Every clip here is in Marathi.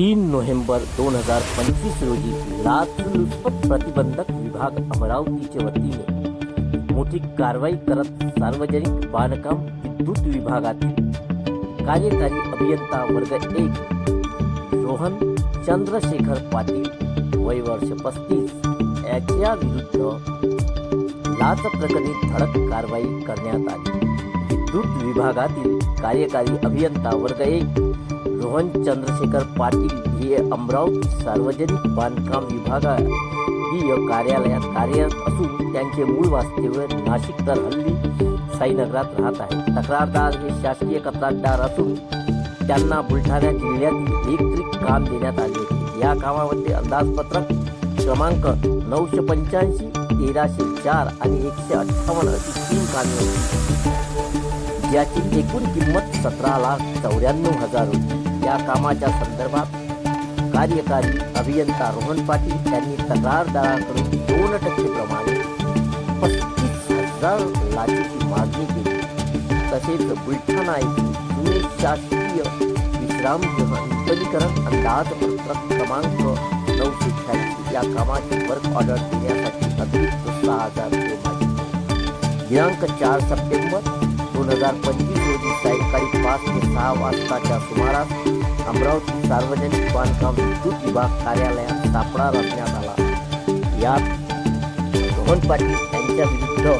तीन नोव्हेंबर दोन हजार पंचवीस रोजी लाचलुचपत प्रतिबंधक विभाग अमरावतीच्या वतीने मोठी कारवाई करत सार्वजनिक बांधकाम विद्युत विभागातील कार्यकारी अभियंता वर्ग एक रोहन चंद्रशेखर पाटील वय वर्ष पस्तीस याच्या विरुद्ध लाच प्रकरणी धडक कारवाई करण्यात आली. विद्युत विभागातील कार्यकारी अभियंता वर्ग एक रोहन चंद्रशेखर पाटील हे अमरावती सार्वजनिक बांधकाम विभागीय कार्यालयात कार्यरत असून त्यांचे मूळ वास्तव्य नाशिक तर हल्ली साईनगरात राहत आहे. तक्रारदार हे शासकीय कंत्राटदार असून त्यांना बुलढाणा जिल्ह्यातील इलेक्ट्रिक काम देण्यात आले होते. या कामामध्ये अंदाजपत्रक क्रमांक नऊशे पंच्याऐंशी तेराशे चार आणि एकशे अठ्ठावन्न अशी तीन कामे होती. ज्याची एकूण किंमत सतरा लाख चौऱ्याण्णव हजार होती. या कामाच्या संदर्भात कार्यकारी अभियंता रोहन पाटील यांनी तक्रारदाराकडून दोन टक्के प्रमाणे पस्तीस हजार लाचेची मागणी केली. तसेच बुलढाणा येथील पुणे शासकीय विश्रामगृह नूतनीकरण अंदाजपत्रक क्रमांक नऊशे शहाऐंशी या कामाची वर्क ऑर्डर देण्यासाठी अतिरिक्त सहा हजार रुपये मागितले. दिनांक चार सप्टेंबर दोन हजार पंचवीस सायंकाळी पाच ते सहा वाजताच्या सुमारास अमरावती सार्वजनिक बांधकाम विद्युत विभाग कार्यालयात सापळा रचण्यात आला. यात रोहन पाटील यांच्या विरुद्ध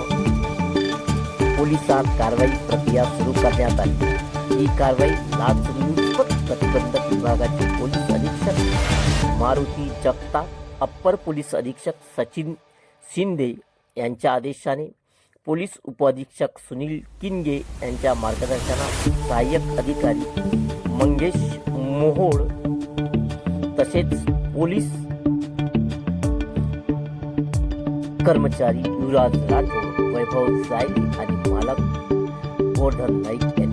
पोलिसात कारवाई प्रक्रिया सुरू करण्यात आली. ही कारवाई लाचलुचपत प्रतिबंधक विभागाचे पोलीस अधीक्षक मारुती जगताप अप्पर पोलीस अधीक्षक सचिन शिंदे यांच्या आदेशाने पोलीस उपअधीक्षक सुनील किनगे यांच्या मार्गदर्शनात सहाय्यक अधिकारी मंगेश मोहोळ तसेच पोलीस कर्मचारी युवराज राठोड वैभव सायली आणि मालक गोर्धन नाईक यांनी